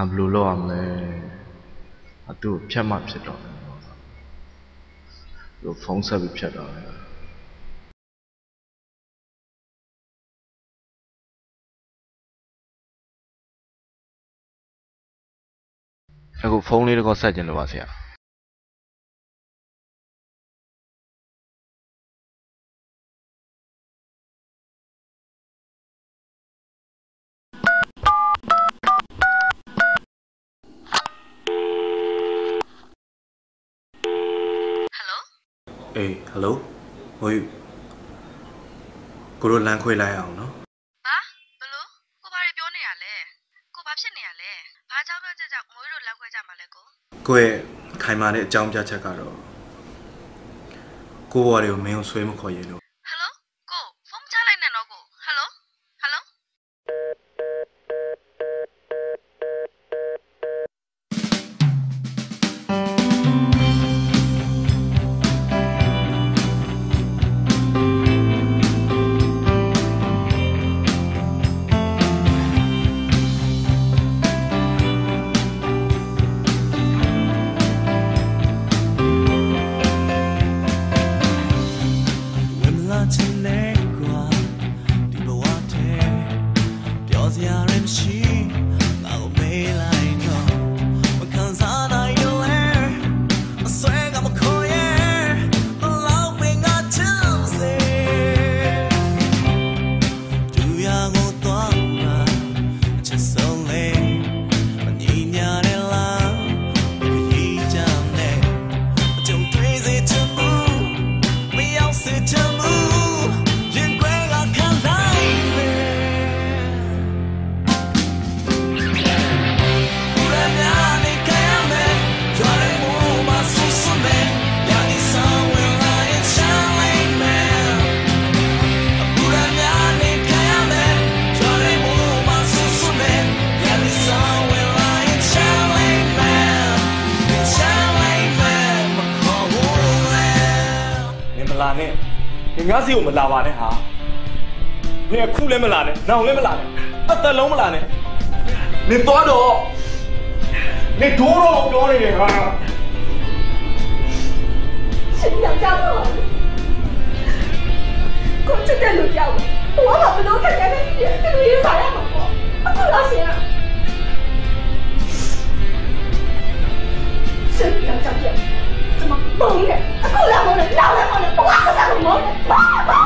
ငါဘယ်လိုလုပ်ရမလဲအတူဖြတ်မှဖြစ်တော့တယ်လို့ဖုန်းဆက်ပြီးဖြတ်တော့တယ်အခုဖုန်းလေးတစ်ခေါက်ဆက်ကျင်လို့ပါဆရာ အေးဟယ်လိုဟိုယူကိုတို့လမ်းခွေလိုက်အောင်နော်ဟာဘလို့ကိုဘာတွေပြောနေရလဲကိုဘာဖြစ်နေရလဲဘာကြောင့်တော့ကြကြမွေးတို့လောက်ခွဲကြမှာလဲကိုကိုယ့်ရဲ့ခိုင်မာတဲ့အကြောင်းပြချက်ကတော့ကိုဘွားတွေကိုမင်းကိုဆွဲမခေါ်ရလို့ဟယ်လို ရာ လာနဲ့နင်ငါစီကိုမလာပါနဲ့ဟာနင်အခုလည်းမလာနဲ့နောက်လည်းမလာနဲ့အသက်လုံးမလာနဲ့နင်သွားတော့နင်ဒိုးတော့ပြောနေတယ်ဟာရှင်ယောက်ျားမဟုတ်ဘူးကိုချစ်တဲ့လူကြောက်ဘဝမှာဘလို့ခက်ခဲနေတယ်ဒီလိုရေးစားရမှာပေါ့အခုတော့ရှင်ကရှင်ယောက်ျားပြောကျွန်မမုန်းတယ်အခုလည်းမုန်းတယ်နောက်လည်းမုန်း တယ်ဘဝဆက်